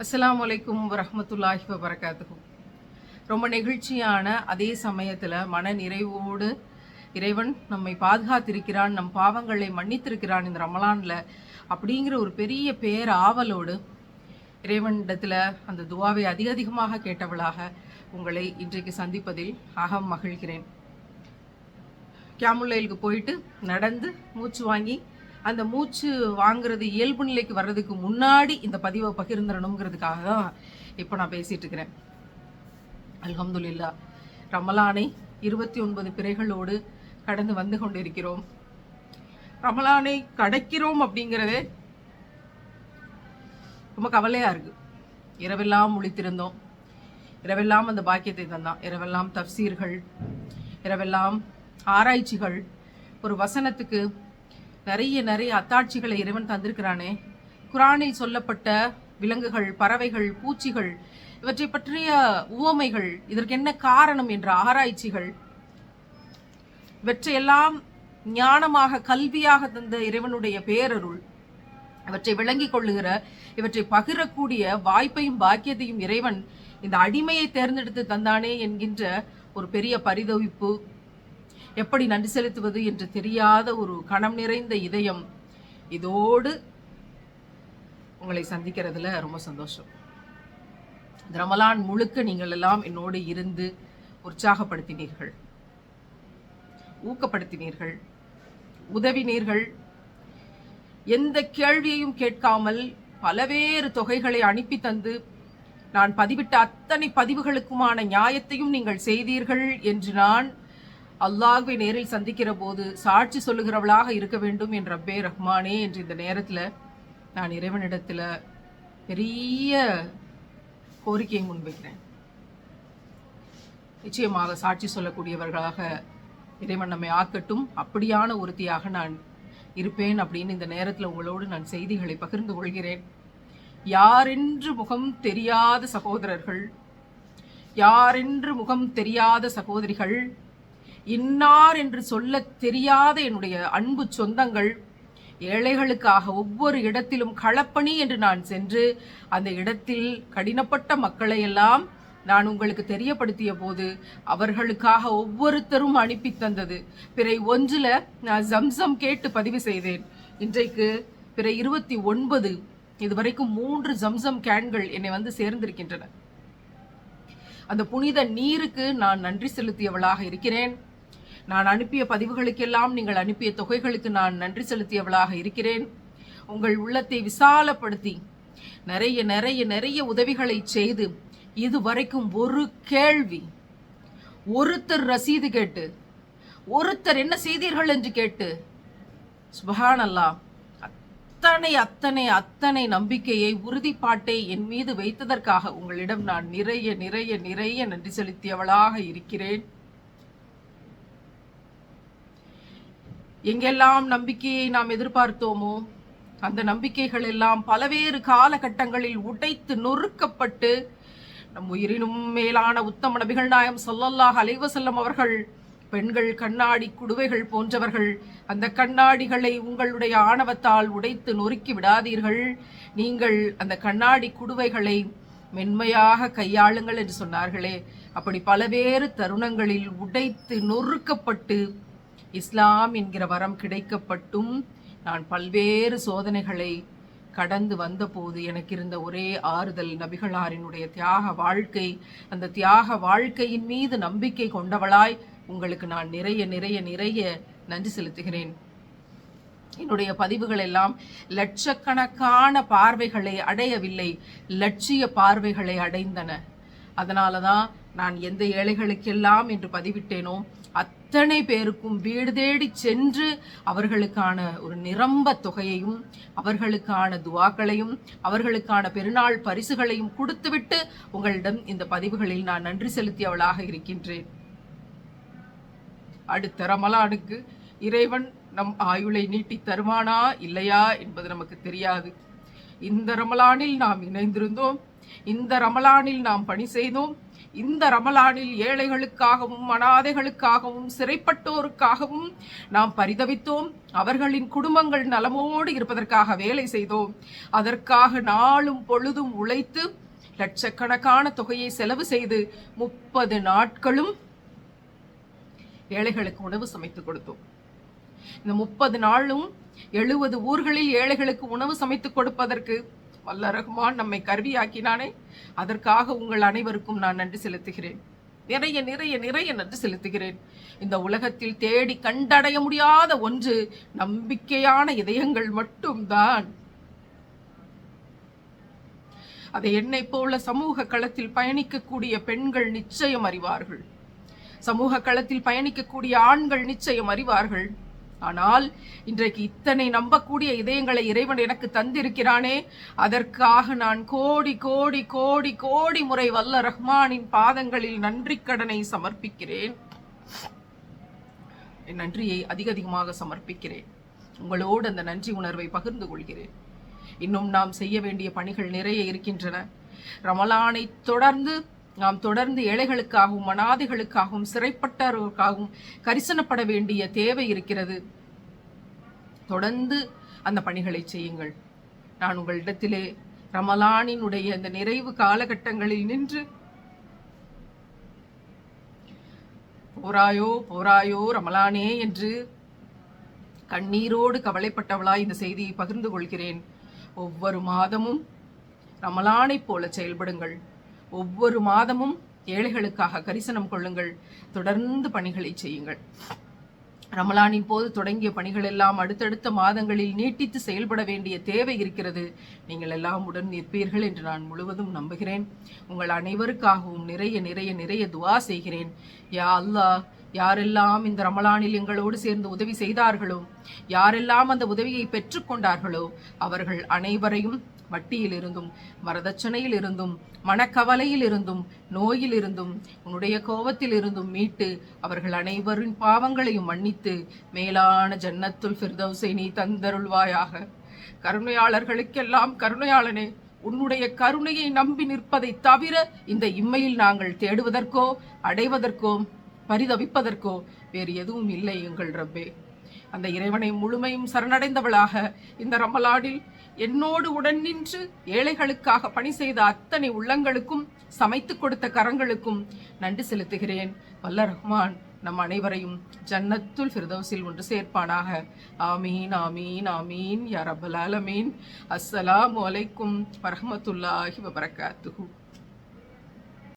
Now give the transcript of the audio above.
அஸ்லாம் அலைக்கும் வரமத்துல்லாஹி வபரகாத்துஹு. ரொம்ப நெகிழ்ச்சியான அதே சமயத்தில் மன நிறைவோடு இறைவன் நம்மை பாதுகாத்திருக்கிறான் நம் பாவங்களை மன்னித்திருக்கிறான் இந்த ரமலானில் அப்படிங்கிற ஒரு பெரிய பேர் ஆவலோடு இறைவனிடத்தில் அந்த துவாவை அதிக அதிகமாக கேட்டவளாக உங்களை இன்றைக்கு சந்திப்பதில் அகம் மகிழ்கிறேன். கேமுல்லைலுக்கு போயிட்டு நடந்து மூச்சு வாங்கி அந்த மூச்சு வாங்குறது இயல்பு நிலைக்கு வர்றதுக்கு முன்னாடி இந்த பதிவை பகிர்ந்துடணுங்கிறதுக்காக தான் இப்போ நான் பேசிட்டு இருக்கிறேன். அலமதுல்லா ரமலானை இருபத்தி ஒன்பது பிறைகளோடு கடந்து வந்து கொண்டிருக்கிறோம். ரமலானை கடக்கிறோம் அப்படிங்கிறதே ரொம்ப கவலையாக இருக்கு. இரவெல்லாம் முழித்திருந்தோம். இரவெல்லாம் அந்த பாக்கியத்தை தந்தான். இரவெல்லாம் தப்சீர்கள். இரவெல்லாம் ஆராய்ச்சிகள். ஒரு வசனத்துக்கு நிறைய நிறைய அத்தாட்சிகளை இறைவன் தந்திருக்கிறானே. குரானில் சொல்லப்பட்ட விலங்குகள் பறவைகள் பூச்சிகள் இவற்றை பற்றிய உவமைகள் இதற்கு என்ன காரணம் என்ற ஆராய்ச்சிகள் இவற்றையெல்லாம் ஞானமாக கல்வியாக தந்த இறைவனுடைய பேரருள் இவற்றை விளங்கிக் கொள்ளுகிற இவற்றை பகிரக்கூடிய வாய்ப்பையும் பாக்கியத்தையும் இறைவன் இந்த அடிமையை தேர்ந்தெடுத்து தந்தானே என்கின்ற ஒரு பெரிய பரிதவிப்பு எப்படி நன்றி செலுத்துவது என்று தெரியாத ஒரு கணம் நிறைந்த இதயம் இதோடு உங்களை சந்திக்கிறதுல ரொம்ப சந்தோஷம். ரமலான் முழுக்க நீங்கள் எல்லாம் என்னோடு இருந்து உற்சாகப்படுத்தினீர்கள். ஊக்கப்படுத்தினீர்கள். உதவினீர்கள். எந்த கேள்வியையும் கேட்காமல் பலவேறு தொகைகளை அனுப்பி தந்து நான் பதிவிட்ட அத்தனை பதிவுகளுக்குமான நியாயத்தையும் நீங்கள் செய்தீர்கள் என்று நான் அல்லாஹ்வை நேரில் சந்திக்கிற போது சாட்சி சொல்லுகிறவளாக இருக்க வேண்டும் என்ற ரப்பே ரஹ்மானே என்று இந்த நேரத்தில் நான் இறைவனிடத்தில் பெரிய கோரிக்கையை முன்வைக்கிறேன். நிச்சயமாக சாட்சி சொல்லக்கூடியவர்களாக இறைவன் நம்மை ஆக்கட்டும். அப்படியான ஒருத்தியாக நான் இருப்பேன் அப்படின்னு இந்த நேரத்தில் உங்களோடு நான் செய்திகளை பகிர்ந்து கொள்கிறேன். யாரென்று முகம் தெரியாத சகோதரர்கள் யாரென்று முகம் தெரியாத சகோதரிகள் இன்னார் என்று சொல்ல தெரியாத என்னுடைய அன்பு சொந்தங்கள் ஏழைகளுக்காக ஒவ்வொரு இடத்திலும் களப்பணி என்று நான் சென்று அந்த இடத்தில் கடினப்பட்ட மக்களை எல்லாம் நான் உங்களுக்கு தெரியப்படுத்திய போது அவர்களுக்காக ஒவ்வொருத்தரும் அனுப்பி தந்தது. பிறை ஒன்றில் நான் ஜம்சம் கேட்டு பதிவு செய்தேன். இன்றைக்கு பிறை இருபத்தி ஒன்பது இதுவரைக்கும் மூன்று ஜம்சம் கேன்கள் என்னை வந்து சேர்ந்திருக்கின்றன. அந்த புனித நீருக்கு நான் நன்றி செலுத்தியவளாக இருக்கிறேன். நான் அனுப்பிய பதிவுகளுக்கெல்லாம் நீங்கள் அனுப்பிய தொகைகளுக்கு நான் நன்றி செலுத்தியவளாக இருக்கிறேன். உங்கள் உள்ளத்தை விசாலப்படுத்தி நிறைய நிறைய நிறைய உதவிகளை செய்து இதுவரைக்கும் ஒரு கேள்வி ஒருத்தர் ரசீது கேட்டு ஒருத்தர் என்ன செய்தீர்கள் என்று கேட்டு சுபஹான் அல்லாஹ் அத்தனை அத்தனை அத்தனை நம்பிக்கையை உறுதிப்பாட்டை என் மீது வைத்ததற்காக உங்களிடம் நான் நிறைய நிறைய நிறைய நன்றி செலுத்தியவளாக இருக்கிறேன். எங்கெல்லாம் நம்பிக்கையை நாம் எதிர்பார்த்தோமோ அந்த நம்பிக்கைகள் எல்லாம் பலவேறு காலகட்டங்களில் உடைத்து நொறுக்கப்பட்டு நம் உயிரினும் மேலான உத்தம நபிகள் நாயம் சொல்லல்லாஹ் அலைவசல்லம் அவர்கள் பெண்கள் கண்ணாடி குடுவைகள் போன்றவர்கள் அந்த கண்ணாடிகளை உங்களுடைய ஆணவத்தால் உடைத்து நொறுக்கி விடாதீர்கள். நீங்கள் அந்த கண்ணாடி குடுவைகளை மென்மையாக கையாளுங்கள் என்று சொன்னார்களே. அப்படி பலவேறு தருணங்களில் உடைத்து நொறுக்கப்பட்டு இஸ்லாம் என்கிற வரம் கிடைக்கப்பட்டும் நான் பல்வேறு சோதனைகளை கடந்து வந்தபோது எனக்கு இருந்த ஒரே ஆறுதல் நபிகளாரினுடைய தியாக வாழ்க்கை. அந்த தியாக வாழ்க்கையின் மீது நம்பிக்கை கொண்டவளாய் உங்களுக்கு நான் நிறைய நிறைய நிறைய நன்றி செலுத்துகிறேன். என்னுடைய பதிவுகள் எல்லாம் லட்சக்கணக்கான பார்வைகளை அடையவில்லை லட்சிய பார்வைகளை அடைந்தன. அதனால தான் நான் எந்த ஏழைகளுக்கெல்லாம் என்று பதிவிட்டேனோ அத்தனை பேருக்கும் வீடு தேடி சென்று அவர்களுக்கான ஒரு நிரம்ப தொகையையும் அவர்களுக்கான துவாக்களையும் அவர்களுக்கான பெருநாள் பரிசுகளையும் கொடுத்துவிட்டு உங்களிடம் இந்த பதிவுகளில் நான் நன்றி செலுத்தியவளாக இருக்கின்றேன். அடுத்த ரமலானுக்கு இறைவன் நம் ஆயுளை நீட்டி தருவானா இல்லையா என்பது நமக்கு தெரியாது. இந்த ரமலானில் நாம் இணைந்திருந்தோம். இந்த ரமலானில் நாம் பணி செய்தோம். இந்த ரமலானில் ஏழைகளுக்காகவும் அனாதைகளுக்காகவும் சிறைப்பட்டோருக்காகவும் நாம் பரிதவித்தோம். அவர்களின் குடும்பங்கள் நலமோடு இருப்பதற்காக வேலை செய்தோம். அதற்காக நாளும் பொழுதும் உழைத்து லட்சக்கணக்கான தொகையை செலவு செய்து முப்பது நாட்களும் ஏழைகளுக்கு உணவு சமைத்து கொடுத்தோம். இந்த முப்பது நாளும் எழுபது ஊர்களில் ஏழைகளுக்கு உணவு சமைத்து கொடுப்பதற்கு வல்ல ரகுமான் நம்மை கருவியாக்கினானே. அதற்காக உங்கள் அனைவருக்கும் நான் நன்றி செலுத்துகிறேன். நிறைய நிறைய நிறைய நன்றி செலுத்துகிறேன். இந்த உலகத்தில் தேடி கண்டடைய முடியாத ஒன்று நம்பிக்கையான இதயங்கள் மட்டும்தான். அதை என்னை போல சமூக களத்தில் பயணிக்கக்கூடிய பெண்கள் நிச்சயம் அறிவார்கள். சமூக களத்தில் பயணிக்கக்கூடிய ஆண்கள் நிச்சயம் அறிவார்கள். ஆனால் இன்றைக்கு இத்தனை நம்பக்கூடிய இதயங்களை இறைவன் எனக்கு தந்திருக்கிறானே அதற்காக நான் கோடி கோடி கோடி கோடி முறை வல்ல ரஹ்மானின் பாதங்களில் நன்றி கடனை சமர்ப்பிக்கிறேன். என் நன்றியை அதிக அதிகமாக சமர்ப்பிக்கிறேன். உங்களோடு அந்த நன்றி உணர்வை பகிர்ந்து கொள்கிறேன். இன்னும் நாம் செய்ய வேண்டிய பணிகள் நிறைய இருக்கின்றன. ரமலானை தொடர்ந்து நாம் தொடர்ந்து ஏழைகளுக்காகவும் அனாதைகளுக்காகவும் சிறைப்பட்டவர்களுக்காகவும் கரிசனப்பட வேண்டிய தேவை இருக்கிறது. தொடர்ந்து அந்த பணிகளை செய்யுங்கள். நான் உங்களிடத்திலே ரமலானினுடைய அந்த நிறைவு காலகட்டங்களில் நின்று போராயோ போராயோ ரமலானே என்று கண்ணீரோடு கவலைப்பட்டவளாய் இந்த செய்தியை பகிர்ந்து கொள்கிறேன். ஒவ்வொரு மாதமும் ரமலானைப் போல செயல்படுங்கள். ஒவ்வொரு மாதமும் ஏழைகளுக்காக கரிசனம் கொள்ளுங்கள். தொடர்ந்து பணிகளை செய்யுங்கள். ரமலானின் போது தொடங்கிய பணிகள் எல்லாம் அடுத்தடுத்த மாதங்களில் நீட்டித்து செயல்பட வேண்டிய தேவை இருக்கிறது. நீங்கள் எல்லாம் உடன் நிற்பீர்கள் என்று நான் முழுவதும் நம்புகிறேன். உங்கள் அனைவருக்காகவும் நிறைய நிறைய நிறைய துவா செய்கிறேன். யா அல்லாஹ் யாரெல்லாம் இந்த ரமலானில் எங்களோடு சேர்ந்து உதவி செய்தார்களோ யாரெல்லாம் அந்த உதவியை பெற்றுக்கொண்டார்களோ அவர்கள் அனைவரையும் வட்டியில் இருந்தும் வரதட்சணையில் இருந்தும் மனக்கவலையில் இருந்தும் நோயில் இருந்தும் உன்னுடைய கோபத்தில் இருந்தும் மீட்டு அவர்கள் அனைவரின் பாவங்களையும் மன்னித்து மேலான ஜன்னத்துல் ஃபிர்தௌசை நீ தந்தருள்வாயாக. கருணையாளர்களுக்கெல்லாம் கருணையாளனே உன்னுடைய கருணையை நம்பி நிற்பதை தவிர இந்த இம்மையில் நாங்கள் தேடுவதற்கோ அடைவதற்கோ பரிதவிப்பதற்கோ வேறு எதுவும் இல்லை எங்கள் ரப்பே. அந்த இறைவனை முழுமையும் சரணடைந்தவளாக இந்த ரம்மலாடில் என்னோடு உடன் நின்று ஏழைகளுக்காக பணி செய்த அத்தனை உள்ளங்களுக்கும் சமைத்து கொடுத்த கரங்களுக்கும் நன்றி செலுத்துகிறேன். வல்ல ரஹ்மான் நம் அனைவரையும் ஜன்னத்துல் ஃபிர்தௌஸில் ஒன்று சேர்ப்பானாக. ஆமீன் ஆமீன் ஆமீன். யா அஸ்ஸலாம் ஆலமீன். அஸ்ஸலாமு அலைக்கும்